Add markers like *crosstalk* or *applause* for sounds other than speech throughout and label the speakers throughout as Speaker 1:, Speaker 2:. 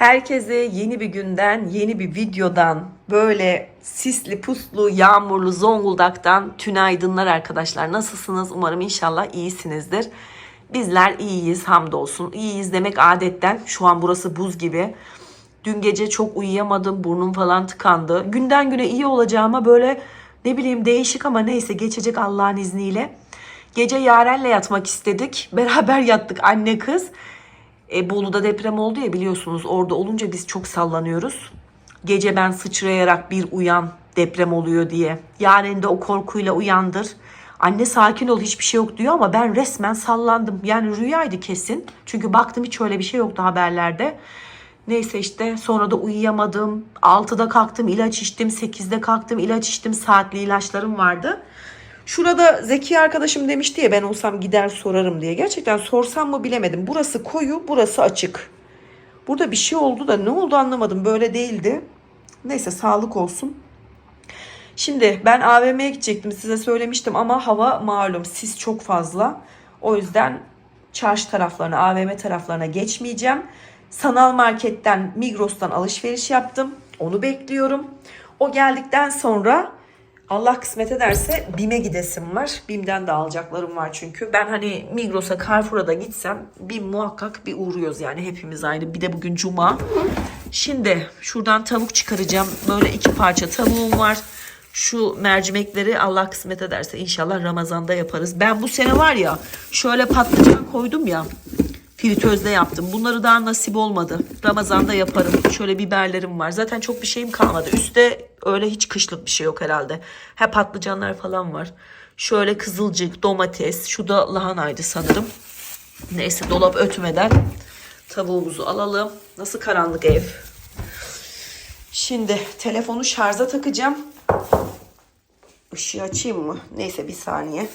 Speaker 1: Herkese yeni bir günden, yeni bir videodan, böyle sisli, puslu, yağmurlu Zonguldak'tan tünaydınlar arkadaşlar. Nasılsınız? Umarım inşallah iyisinizdir. Bizler iyiyiz hamdolsun. İyiyiz demek adetten. Şu an burası buz gibi. Dün gece çok uyuyamadım. Burnum falan tıkandı. Günden güne iyi olacağıma böyle ne bileyim değişik ama neyse geçecek Allah'ın izniyle. Gece Yaren'le yatmak istedik. Beraber yattık anne kız. E, Bolu'da deprem oldu ya biliyorsunuz orada olunca biz çok sallanıyoruz. Gece ben sıçrayarak bir uyan deprem oluyor diye. Yaren de o korkuyla uyandır. Anne sakin ol hiçbir şey yok diyor ama ben resmen sallandım. Yani rüyaydı kesin. Çünkü baktım hiç öyle bir şey yoktu haberlerde. Neyse işte sonra da uyuyamadım. 6'da kalktım ilaç içtim. 8'de kalktım ilaç içtim. Saatli ilaçlarım vardı. Şurada Zeki arkadaşım demişti ya ben olsam gider sorarım diye. Gerçekten sorsam mı bilemedim. Burası koyu, burası açık. Burada bir şey oldu da ne oldu anlamadım. Böyle değildi. Neyse sağlık olsun. Şimdi ben AVM'ye gidecektim size söylemiştim ama hava malum sis çok fazla. O yüzden çarşı taraflarına AVM taraflarına geçmeyeceğim. Sanal marketten Migros'tan alışveriş yaptım. Onu bekliyorum. O geldikten sonra Allah kısmet ederse BİM'e gidesim var. BİM'den de alacaklarım var çünkü. Ben hani Migros'a, Carrefour'a da gitsem BİM muhakkak bir uğruyoruz yani hepimiz aynı. Bir de bugün cuma. Şimdi şuradan tavuk çıkaracağım. Böyle iki parça tavuğum var. Şu mercimekleri Allah kısmet ederse inşallah Ramazan'da yaparız. Ben bu sene var ya şöyle patlıcan koydum ya. Fritözde yaptım. Bunları daha nasip olmadı. Ramazan'da yaparım. Şöyle biberlerim var. Zaten çok bir şeyim kalmadı. Üste öyle hiç kışlık bir şey yok herhalde. He patlıcanlar falan var. Şöyle kızılcık, domates. Şu da lahanaydı sanırım. Neyse dolap ötmeden tavuğumuzu alalım. Nasıl karanlık ev. Şimdi telefonu şarja takacağım. Işığı açayım mı? Neyse bir saniye.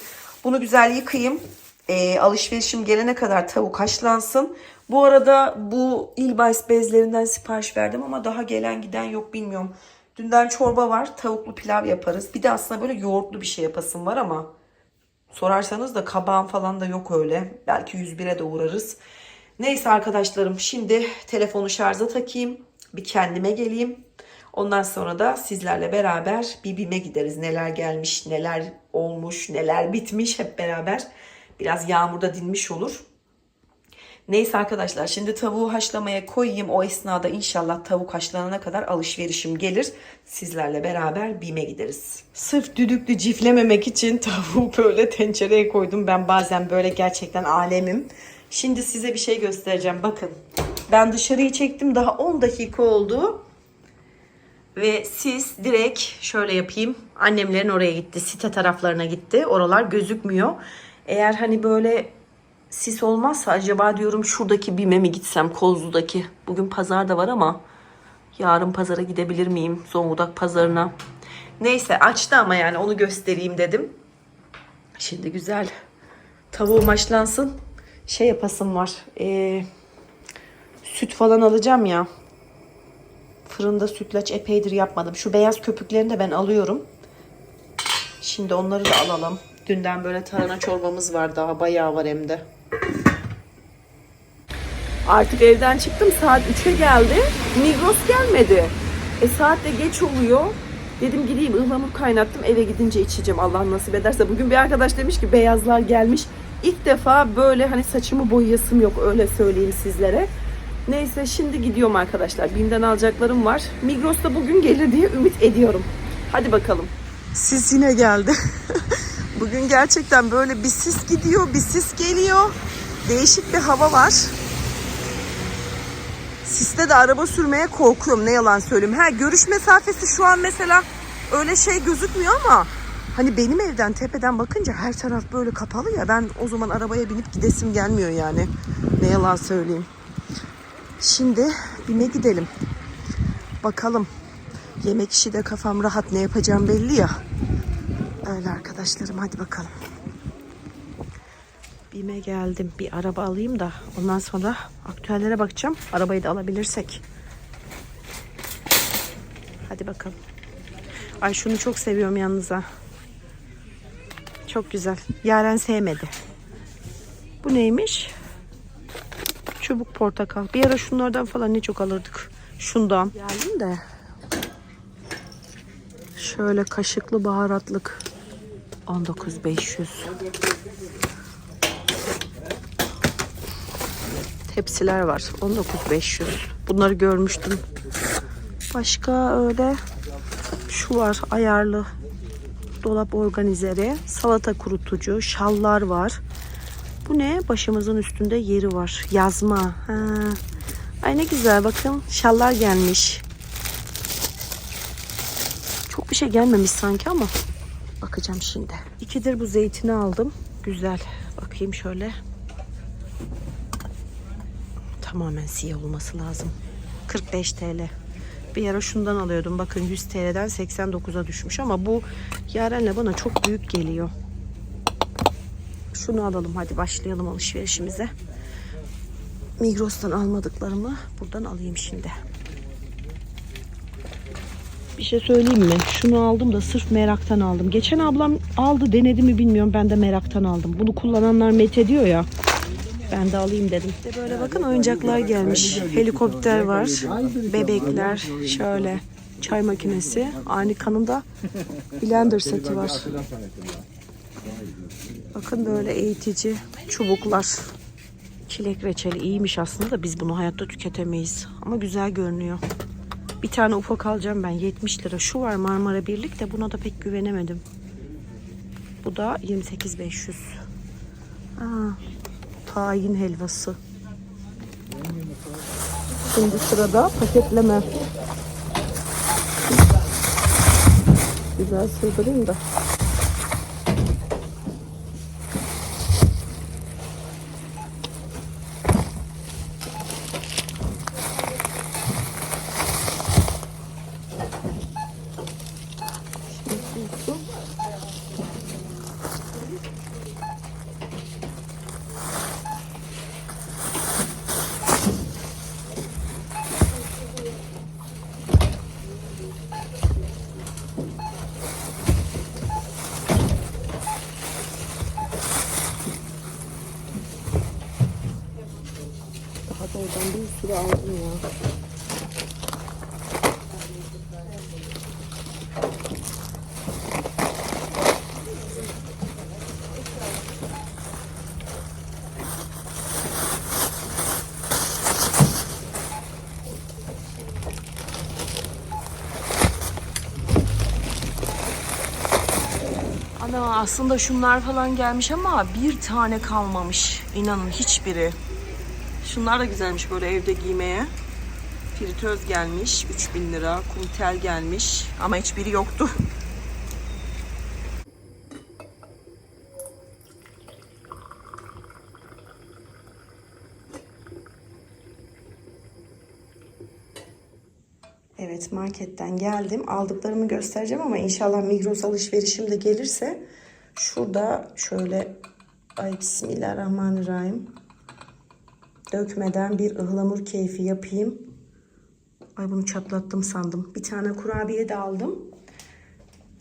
Speaker 1: Bunu güzel yıkayayım. Ee, alışverişim gelene kadar tavuk haşlansın. Bu arada bu İlbays bezlerinden sipariş verdim ama daha gelen giden yok bilmiyorum. Dünden çorba var. Tavuklu pilav yaparız. Bir de aslında böyle yoğurtlu bir şey yapasım var ama sorarsanız da kabağım falan da yok öyle. Belki 101'e de uğrarız. Neyse arkadaşlarım şimdi telefonu şarja takayım. Bir kendime geleyim. Ondan sonra da sizlerle beraber bir BİM'e gideriz. Neler gelmiş, neler olmuş, neler bitmiş hep beraber. Biraz yağmurda dinmiş olur. Neyse arkadaşlar şimdi tavuğu haşlamaya koyayım. O esnada inşallah tavuk haşlanana kadar alışverişim gelir. Sizlerle beraber BİM'e gideriz. Sırf düdüklü ciflememek için tavuğu böyle tencereye koydum. Ben bazen böyle gerçekten alemim. Şimdi size bir şey göstereceğim. Bakın ben dışarıyı çektim. Daha 10 dakika oldu. Ve siz direkt şöyle yapayım. Annemlerin oraya gitti. Site taraflarına gitti. Oralar gözükmüyor. Eğer hani böyle sis olmazsa acaba diyorum şuradaki BİM'e mi gitsem Kozlu'daki. Bugün pazar da var ama yarın pazara gidebilir miyim? Zonguldak pazarına. Neyse açtı ama yani onu göstereyim dedim. Şimdi güzel tavuğum haşlansın. Şey yapasım var. Ee, süt falan alacağım ya. Fırında sütlaç epeydir yapmadım. Şu beyaz köpüklerini de ben alıyorum. Şimdi onları da alalım. Dünden böyle tarhana çorbamız var daha bayağı var hem de. Artık evden çıktım saat 3'e geldi. Migros gelmedi. E saat de geç oluyor. Dedim gideyim ıhlamur kaynattım eve gidince içeceğim Allah nasip ederse. Bugün bir arkadaş demiş ki beyazlar gelmiş. İlk defa böyle hani saçımı boyayasım yok öyle söyleyeyim sizlere. Neyse şimdi gidiyorum arkadaşlar. Bim'den alacaklarım var. Migros'ta bugün gelir diye ümit ediyorum. Hadi bakalım. Sis yine geldi. *laughs* bugün gerçekten böyle bir sis gidiyor, bir sis geliyor. Değişik bir hava var. Siste de araba sürmeye korkuyorum ne yalan söyleyeyim. Ha görüş mesafesi şu an mesela öyle şey gözükmüyor ama hani benim evden tepeden bakınca her taraf böyle kapalı ya ben o zaman arabaya binip gidesim gelmiyor yani. Ne yalan söyleyeyim. Şimdi BİM'e gidelim. Bakalım. Yemek işi de kafam rahat ne yapacağım belli ya. Öyle arkadaşlarım hadi bakalım. BİM'e geldim. Bir araba alayım da ondan sonra aktüellere bakacağım. Arabayı da alabilirsek. Hadi bakalım. Ay şunu çok seviyorum yalnız ha. Çok güzel. Yaren sevmedi. Bu neymiş?
Speaker 2: Çubuk portakal. Bir ara şunlardan falan ne çok alırdık. Şundan. Geldim de. Şöyle kaşıklı baharatlık. 19500. Tepsiler var. 19500. Bunları görmüştüm. Başka öyle şu var ayarlı dolap organizeri, salata kurutucu, şallar var. Bu ne? Başımızın üstünde yeri var. Yazma. Ha. Ay ne güzel bakın şallar gelmiş. Çok bir şey gelmemiş sanki ama bakacağım şimdi. İkidir bu zeytini aldım. Güzel. Bakayım şöyle. Tamamen siyah olması lazım. 45 TL. Bir ara şundan alıyordum. Bakın 100 TL'den 89'a düşmüş ama bu Yaren'le bana çok büyük geliyor. Şunu alalım hadi başlayalım alışverişimize. Migros'tan almadıklarımı buradan alayım şimdi. Bir şey söyleyeyim mi? Şunu aldım da sırf meraktan aldım. Geçen ablam aldı denedi mi bilmiyorum. Ben de meraktan aldım. Bunu kullananlar met ediyor ya. Ben de alayım dedim. De böyle bakın oyuncaklar gelmiş. Helikopter var. Bebekler. Şöyle. Çay makinesi. Aynı kanında blender seti var. Bakın böyle eğitici çubuklar. Çilek reçeli iyiymiş aslında da biz bunu hayatta tüketemeyiz. Ama güzel görünüyor. Bir tane ufak alacağım ben 70 lira. Şu var Marmara Birlik de buna da pek güvenemedim. Bu da 28.500. Aa, tahin helvası. Şimdi sırada paketleme. Güzel sığdırayım da. Daha da oradan bir sürü aldım ya. Ana aslında şunlar falan gelmiş ama bir tane kalmamış. İnanın hiçbiri. Şunlar da güzelmiş böyle evde giymeye. Fritöz gelmiş 3000 lira. Kumtel gelmiş ama hiçbiri yoktu. Evet marketten geldim. Aldıklarımı göstereceğim ama inşallah Migros alışverişim de gelirse şurada şöyle ay bismillahirrahmanirrahim dökmeden bir ıhlamur keyfi yapayım. Ay bunu çatlattım sandım. Bir tane kurabiye de aldım.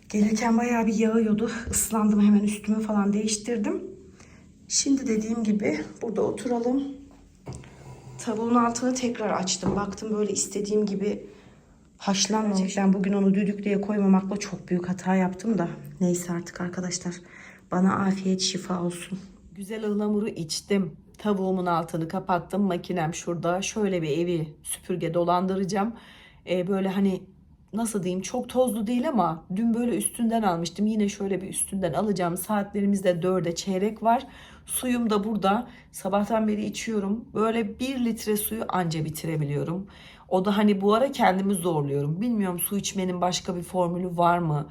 Speaker 2: Gelirken bayağı bir yağıyordu. Islandım hemen üstümü falan değiştirdim. Şimdi dediğim gibi burada oturalım. Tavuğun altını tekrar açtım. Baktım böyle istediğim gibi haşlanmamış. Ben bugün onu düdüklüye koymamakla çok büyük hata yaptım da. Neyse artık arkadaşlar. Bana afiyet şifa olsun. Güzel ıhlamuru içtim. Tavuğumun altını kapattım. Makinem şurada. Şöyle bir evi süpürge dolandıracağım. Ee, böyle hani nasıl diyeyim çok tozlu değil ama dün böyle üstünden almıştım. Yine şöyle bir üstünden alacağım. Saatlerimizde dörde çeyrek var. Suyum da burada. Sabahtan beri içiyorum. Böyle bir litre suyu anca bitirebiliyorum. O da hani bu ara kendimi zorluyorum. Bilmiyorum su içmenin başka bir formülü var mı?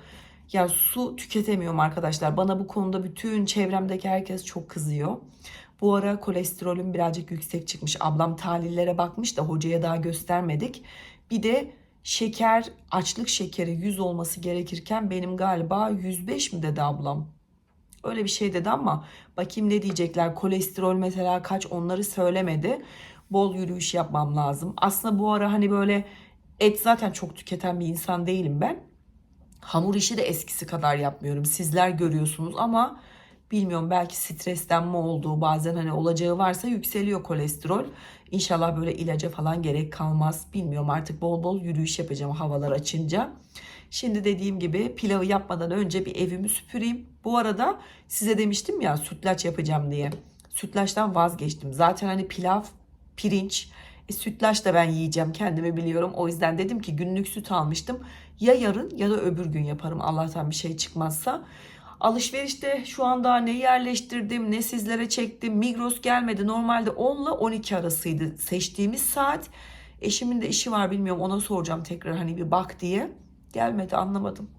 Speaker 2: Ya su tüketemiyorum arkadaşlar. Bana bu konuda bütün çevremdeki herkes çok kızıyor. Bu ara kolesterolüm birazcık yüksek çıkmış. Ablam tahlillere bakmış da hocaya daha göstermedik. Bir de şeker, açlık şekeri 100 olması gerekirken benim galiba 105 mi dedi ablam? Öyle bir şey dedi ama bakayım ne diyecekler. Kolesterol mesela kaç onları söylemedi. Bol yürüyüş yapmam lazım. Aslında bu ara hani böyle et zaten çok tüketen bir insan değilim ben. Hamur işi de eskisi kadar yapmıyorum. Sizler görüyorsunuz ama
Speaker 1: Bilmiyorum belki stresten mi olduğu bazen hani olacağı varsa yükseliyor kolesterol. İnşallah böyle ilaca falan gerek kalmaz. Bilmiyorum artık bol bol yürüyüş yapacağım havalar açınca. Şimdi dediğim gibi pilavı yapmadan önce bir evimi süpüreyim. Bu arada size demiştim ya sütlaç yapacağım diye. Sütlaçtan vazgeçtim. Zaten hani pilav, pirinç, e, sütlaç da ben yiyeceğim kendimi biliyorum. O yüzden dedim ki günlük süt almıştım. Ya yarın ya da öbür gün yaparım Allah'tan bir şey çıkmazsa. Alışverişte şu anda ne yerleştirdim ne sizlere çektim. Migros gelmedi. Normalde 10 ile 12 arasıydı seçtiğimiz saat. Eşimin de işi var bilmiyorum ona soracağım tekrar hani bir bak diye. Gelmedi anlamadım.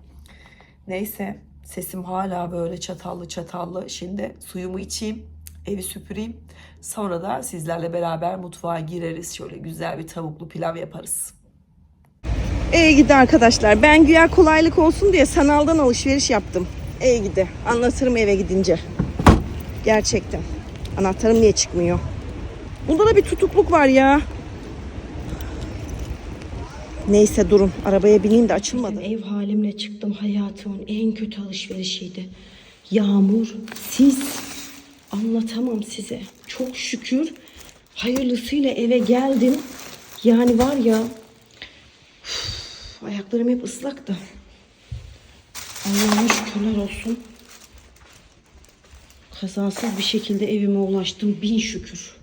Speaker 1: Neyse sesim hala böyle çatallı çatallı. Şimdi suyumu içeyim, evi süpüreyim. Sonra da sizlerle beraber mutfağa gireriz. Şöyle güzel bir tavuklu pilav yaparız.
Speaker 3: İyi gidi arkadaşlar. Ben güya kolaylık olsun diye sanaldan alışveriş yaptım. İyi gidi. Anlatırım eve gidince. Gerçekten. Anahtarım niye çıkmıyor? Bunda da bir tutukluk var ya. Neyse durun. Arabaya bineyim de açılmadı.
Speaker 2: Ev halimle çıktım hayatımın en kötü alışverişiydi. Yağmur, sis. Anlatamam size. Çok şükür hayırlısıyla eve geldim. Yani var ya üf, ayaklarım hep ıslak da. Allah'ım şükürler olsun. Kazasız bir şekilde evime ulaştım. Bin şükür.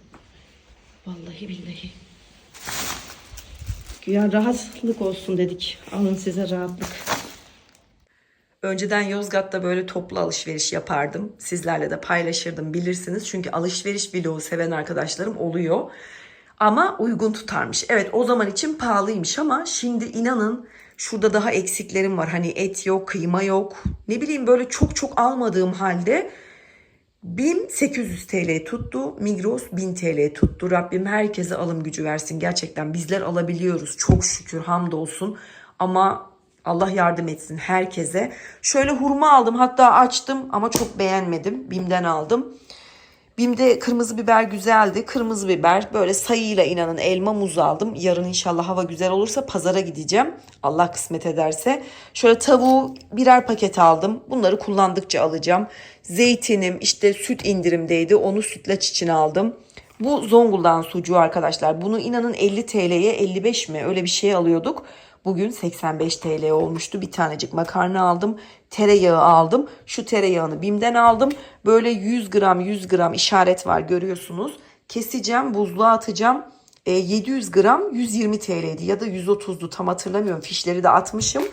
Speaker 2: Vallahi billahi. Güya rahatlık olsun dedik. Alın size rahatlık.
Speaker 1: Önceden Yozgat'ta böyle toplu alışveriş yapardım. Sizlerle de paylaşırdım bilirsiniz. Çünkü alışveriş vlogu seven arkadaşlarım oluyor. Ama uygun tutarmış. Evet o zaman için pahalıymış ama şimdi inanın şurada daha eksiklerim var. Hani et yok, kıyma yok. Ne bileyim böyle çok çok almadığım halde 1800 TL tuttu. Migros 1000 TL tuttu. Rabbim herkese alım gücü versin. Gerçekten bizler alabiliyoruz. Çok şükür hamdolsun. Ama Allah yardım etsin herkese. Şöyle hurma aldım. Hatta açtım ama çok beğenmedim. Bim'den aldım. Bim'de kırmızı biber güzeldi. Kırmızı biber böyle sayıyla inanın elma muz aldım. Yarın inşallah hava güzel olursa pazara gideceğim. Allah kısmet ederse. Şöyle tavuğu birer paket aldım. Bunları kullandıkça alacağım. Zeytinim işte süt indirimdeydi. Onu sütlaç için aldım. Bu Zonguldak'ın sucuğu arkadaşlar. Bunu inanın 50 TL'ye 55 mi öyle bir şey alıyorduk. Bugün 85 TL olmuştu. Bir tanecik makarna aldım. Tereyağı aldım. Şu tereyağını BİM'den aldım. Böyle 100 gram 100 gram işaret var görüyorsunuz. Keseceğim buzluğa atacağım. E, 700 gram 120 TL'ydi ya da 130'du tam hatırlamıyorum. Fişleri de atmışım.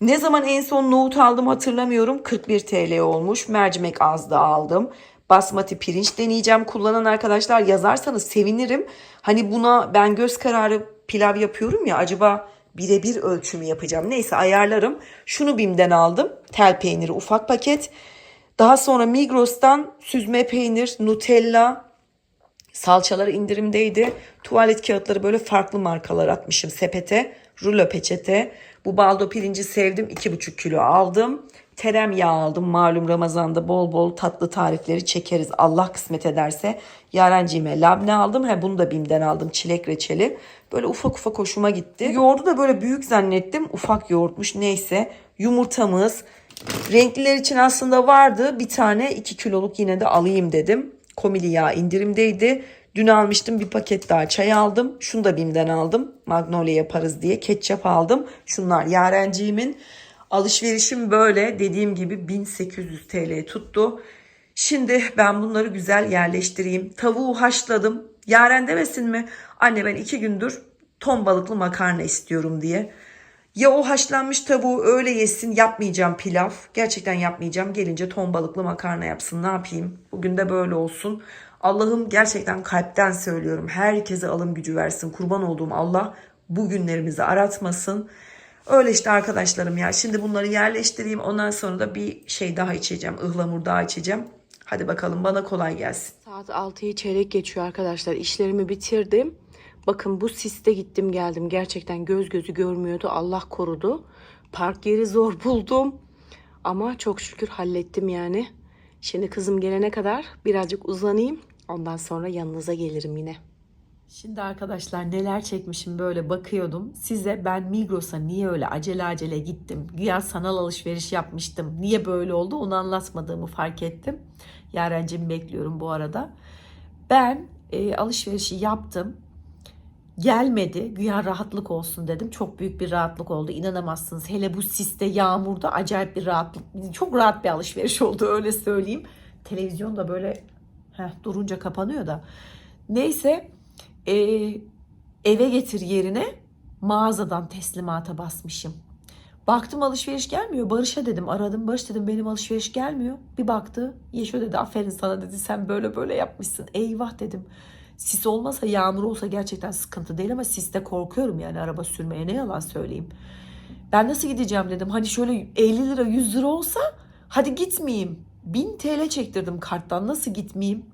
Speaker 1: Ne zaman en son nohut aldım hatırlamıyorum. 41 TL olmuş. Mercimek az da aldım. Basmati pirinç deneyeceğim. Kullanan arkadaşlar yazarsanız sevinirim. Hani buna ben göz kararı pilav yapıyorum ya acaba birebir ölçümü yapacağım. Neyse ayarlarım. Şunu BİM'den aldım. Tel peyniri ufak paket. Daha sonra Migros'tan süzme peynir, Nutella, Salçalar indirimdeydi. Tuvalet kağıtları böyle farklı markalar atmışım sepete. Rulo peçete. Bu baldo pirinci sevdim. 2,5 kilo aldım. Tereyağı aldım. Malum Ramazan'da bol bol tatlı tarifleri çekeriz. Allah kısmet ederse. Yarenciğime labne aldım. He, bunu da BİM'den aldım. Çilek reçeli. Böyle ufak ufak hoşuma gitti. Yoğurdu da böyle büyük zannettim. Ufak yoğurtmuş. Neyse. Yumurtamız. Renkliler için aslında vardı. Bir tane 2 kiloluk yine de alayım dedim. Komili yağ indirimdeydi. Dün almıştım bir paket daha çay aldım. Şunu da BİM'den aldım. Magnolia yaparız diye. Ketçap aldım. Şunlar yarenciğimin. Alışverişim böyle dediğim gibi 1800 TL tuttu. Şimdi ben bunları güzel yerleştireyim. Tavuğu haşladım. Yaren demesin mi? Anne ben iki gündür ton balıklı makarna istiyorum diye. Ya o haşlanmış tavuğu öyle yesin yapmayacağım pilav. Gerçekten yapmayacağım. Gelince ton balıklı makarna yapsın ne yapayım. Bugün de böyle olsun. Allah'ım gerçekten kalpten söylüyorum. Herkese alım gücü versin. Kurban olduğum Allah bu günlerimizi aratmasın. Öyle işte arkadaşlarım ya. Şimdi bunları yerleştireyim. Ondan sonra da bir şey daha içeceğim. ıhlamur daha içeceğim. Hadi bakalım bana kolay gelsin.
Speaker 2: Saat 6'yı çeyrek geçiyor arkadaşlar. İşlerimi bitirdim. Bakın bu siste gittim geldim. Gerçekten göz gözü görmüyordu. Allah korudu. Park yeri zor *laughs* buldum. Ama çok şükür hallettim yani. Şimdi kızım gelene kadar birazcık uzanayım. Ondan sonra yanınıza gelirim yine.
Speaker 1: Şimdi arkadaşlar neler çekmişim böyle bakıyordum. Size ben Migros'a niye öyle acele acele gittim. Güya sanal alışveriş yapmıştım. Niye böyle oldu onu anlatmadığımı fark ettim. Yarencimi bekliyorum bu arada. Ben e, alışverişi yaptım. Gelmedi. Güya rahatlık olsun dedim. Çok büyük bir rahatlık oldu. İnanamazsınız. Hele bu siste yağmurda acayip bir rahatlık. Çok rahat bir alışveriş oldu öyle söyleyeyim. Televizyon da böyle heh, durunca kapanıyor da. Neyse e, eve getir yerine mağazadan teslimata basmışım. Baktım alışveriş gelmiyor. Barış'a dedim aradım. Barış dedim benim alışveriş gelmiyor. Bir baktı. Yeşo dedi aferin sana dedi sen böyle böyle yapmışsın. Eyvah dedim. Sis olmasa yağmur olsa gerçekten sıkıntı değil ama siste korkuyorum yani araba sürmeye ne yalan söyleyeyim. Ben nasıl gideceğim dedim. Hani şöyle 50 lira 100 lira olsa hadi gitmeyeyim. 1000 TL çektirdim karttan nasıl gitmeyeyim.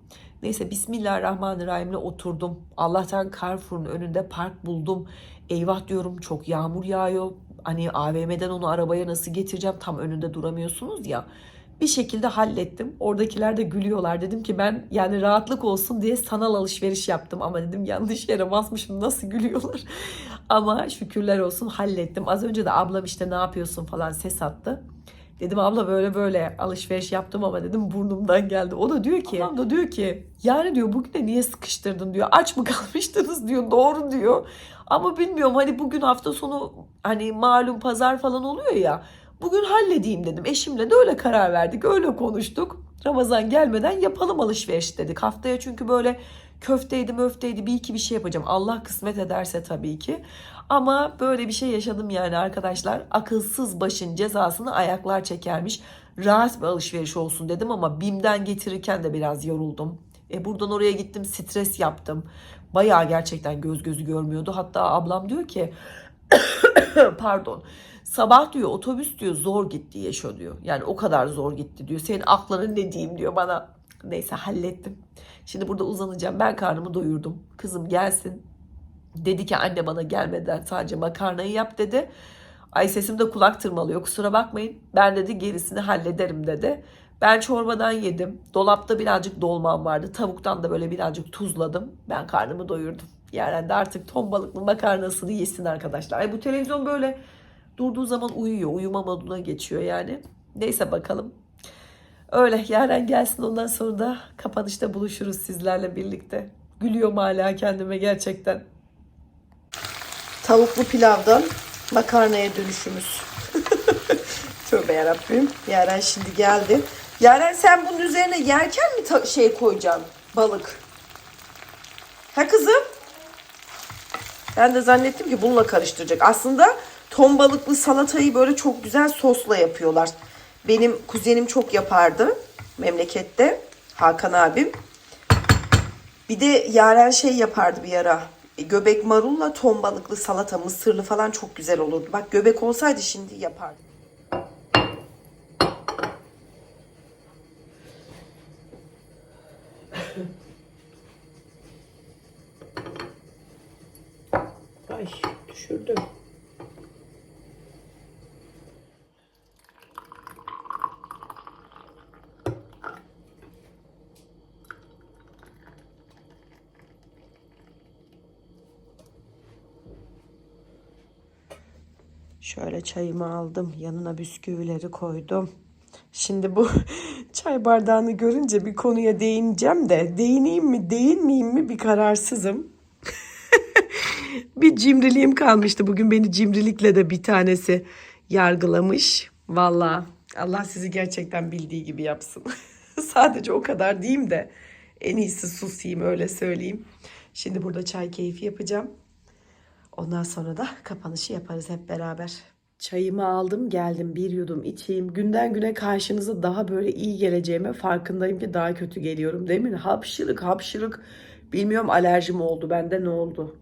Speaker 1: Neyse Bismillahirrahmanirrahim'le oturdum. Allah'tan Carrefour'un önünde park buldum. Eyvah diyorum çok yağmur yağıyor. Hani AVM'den onu arabaya nasıl getireceğim tam önünde duramıyorsunuz ya. Bir şekilde hallettim. Oradakiler de gülüyorlar. Dedim ki ben yani rahatlık olsun diye sanal alışveriş yaptım. Ama dedim yanlış yere basmışım nasıl gülüyorlar. *laughs* Ama şükürler olsun hallettim. Az önce de ablam işte ne yapıyorsun falan ses attı. Dedim abla böyle böyle alışveriş yaptım ama dedim burnumdan geldi. O da diyor ki, ablam da diyor ki yani diyor bugün de niye sıkıştırdın diyor. Aç mı *laughs* kalmıştınız diyor. Doğru diyor. Ama bilmiyorum hani bugün hafta sonu hani malum pazar falan oluyor ya. Bugün halledeyim dedim. Eşimle de öyle karar verdik. Öyle konuştuk. Ramazan gelmeden yapalım alışveriş dedik. Haftaya çünkü böyle köfteydi möfteydi bir iki bir şey yapacağım. Allah kısmet ederse tabii ki. Ama böyle bir şey yaşadım yani arkadaşlar. Akılsız başın cezasını ayaklar çekermiş. Rahat bir alışveriş olsun dedim ama BİM'den getirirken de biraz yoruldum. E buradan oraya gittim stres yaptım. Bayağı gerçekten göz gözü görmüyordu. Hatta ablam diyor ki *coughs* pardon sabah diyor otobüs diyor zor gitti Yeşo diyor. Yani o kadar zor gitti diyor. Senin aklına ne diyeyim diyor bana. Neyse hallettim. Şimdi burada uzanacağım. Ben karnımı doyurdum. Kızım gelsin. Dedi ki anne bana gelmeden sadece makarnayı yap dedi. Ay sesim de kulak tırmalıyor kusura bakmayın. Ben dedi gerisini hallederim dedi. Ben çorbadan yedim. Dolapta birazcık dolmam vardı. Tavuktan da böyle birazcık tuzladım. Ben karnımı doyurdum. Yani de artık ton balıklı makarnasını yesin arkadaşlar. Ay bu televizyon böyle durduğu zaman uyuyor. Uyuma moduna geçiyor yani. Neyse bakalım. Öyle Yaren gelsin ondan sonra da kapanışta buluşuruz sizlerle birlikte. Gülüyorum hala kendime gerçekten.
Speaker 3: Tavuklu pilavdan makarnaya dönüşümüz. *laughs* Tövbe yarabbim. Yaren şimdi geldi. Yaren sen bunun üzerine yerken mi şey koyacaksın? Balık. Ha kızım? Ben de zannettim ki bununla karıştıracak. Aslında ton balıklı salatayı böyle çok güzel sosla yapıyorlar. Benim kuzenim çok yapardı memlekette. Hakan abim. Bir de Yaren şey yapardı bir ara. E, Göbek marulla ton balıklı salata, mısırlı falan çok güzel olurdu. Bak göbek olsaydı şimdi yapardım.
Speaker 1: Şöyle çayımı aldım. Yanına bisküvileri koydum. Şimdi bu *laughs* çay bardağını görünce bir konuya değineceğim de değineyim mi değinmeyeyim mi bir kararsızım. *laughs* bir cimriliğim kalmıştı. Bugün beni cimrilikle de bir tanesi yargılamış. Valla Allah sizi gerçekten bildiği gibi yapsın. *laughs* Sadece o kadar diyeyim de en iyisi susayım öyle söyleyeyim. Şimdi burada çay keyfi yapacağım. Ondan sonra da kapanışı yaparız hep beraber. Çayımı aldım geldim bir yudum içeyim. Günden güne karşınıza daha böyle iyi geleceğime farkındayım ki daha kötü geliyorum mi? Hapşırık hapşırık. Bilmiyorum alerjim oldu bende ne oldu?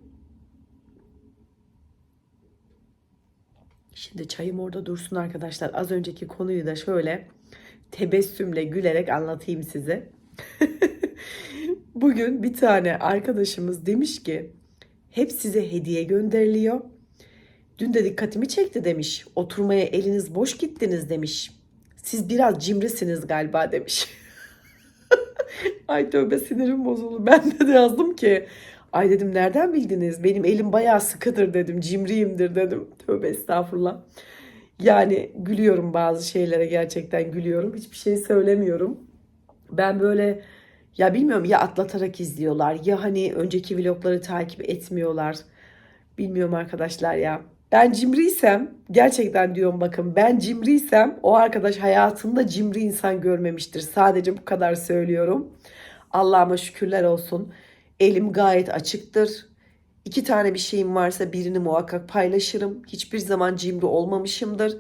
Speaker 1: Şimdi çayım orada dursun arkadaşlar. Az önceki konuyu da şöyle tebessümle gülerek anlatayım size. *laughs* Bugün bir tane arkadaşımız demiş ki hep size hediye gönderiliyor. Dün de dikkatimi çekti demiş. Oturmaya eliniz boş gittiniz demiş. Siz biraz cimrisiniz galiba demiş. *laughs* Ay tövbe sinirim bozuldu. Ben de yazdım ki Ay dedim nereden bildiniz? Benim elim bayağı sıkıdır dedim. Cimriyimdir dedim. Tövbe estağfurullah. Yani gülüyorum bazı şeylere gerçekten gülüyorum. Hiçbir şey söylemiyorum. Ben böyle ya bilmiyorum ya atlatarak izliyorlar ya hani önceki vlogları takip etmiyorlar. Bilmiyorum arkadaşlar ya. Ben cimriysem gerçekten diyorum bakın ben cimriysem o arkadaş hayatında cimri insan görmemiştir. Sadece bu kadar söylüyorum. Allah'ıma şükürler olsun. Elim gayet açıktır. İki tane bir şeyim varsa birini muhakkak paylaşırım. Hiçbir zaman cimri olmamışımdır.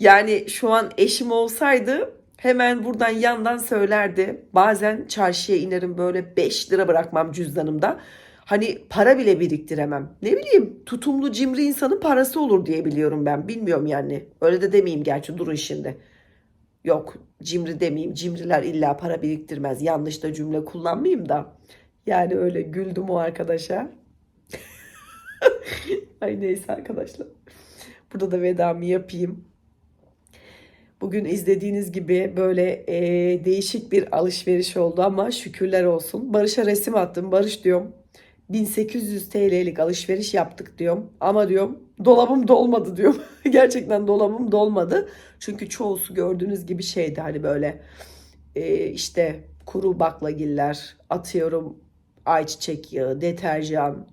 Speaker 1: Yani şu an eşim olsaydı hemen buradan yandan söylerdi. Bazen çarşıya inerim böyle 5 lira bırakmam cüzdanımda. Hani para bile biriktiremem. Ne bileyim tutumlu cimri insanın parası olur diye biliyorum ben. Bilmiyorum yani. Öyle de demeyeyim gerçi durun şimdi. Yok cimri demeyeyim. Cimriler illa para biriktirmez. Yanlış da cümle kullanmayayım da. Yani öyle güldüm o arkadaşa. *laughs* Ay neyse arkadaşlar. Burada da vedamı yapayım. Bugün izlediğiniz gibi böyle e, değişik bir alışveriş oldu ama şükürler olsun. Barış'a resim attım. Barış diyorum 1800 TL'lik alışveriş yaptık diyorum. Ama diyorum dolabım dolmadı diyorum. *laughs* Gerçekten dolabım dolmadı. Çünkü çoğusu gördüğünüz gibi şeydi hani böyle e, işte kuru baklagiller atıyorum ayçiçek yağı, deterjan,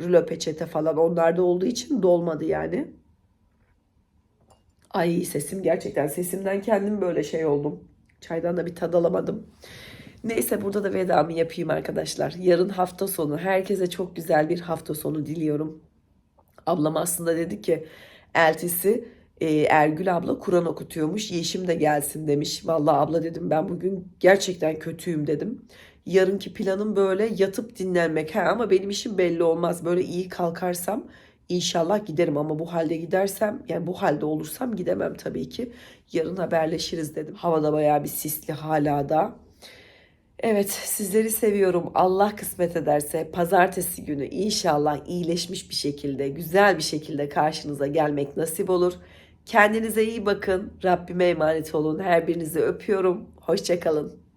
Speaker 1: rulo peçete falan onlarda olduğu için dolmadı yani. Ay sesim gerçekten sesimden kendim böyle şey oldum. Çaydan da bir tad alamadım. Neyse burada da vedamı yapayım arkadaşlar. Yarın hafta sonu. Herkese çok güzel bir hafta sonu diliyorum. Ablam aslında dedi ki eltisi e, Ergül abla Kur'an okutuyormuş. Yeşim de gelsin demiş. Vallahi abla dedim ben bugün gerçekten kötüyüm dedim. Yarınki planım böyle yatıp dinlenmek. Ha, ama benim işim belli olmaz. Böyle iyi kalkarsam İnşallah giderim ama bu halde gidersem yani bu halde olursam gidemem tabii ki. Yarın haberleşiriz dedim. Havada bayağı bir sisli hala da. Evet sizleri seviyorum. Allah kısmet ederse pazartesi günü inşallah iyileşmiş bir şekilde, güzel bir şekilde karşınıza gelmek nasip olur. Kendinize iyi bakın. Rabbime emanet olun. Her birinizi öpüyorum. Hoşçakalın.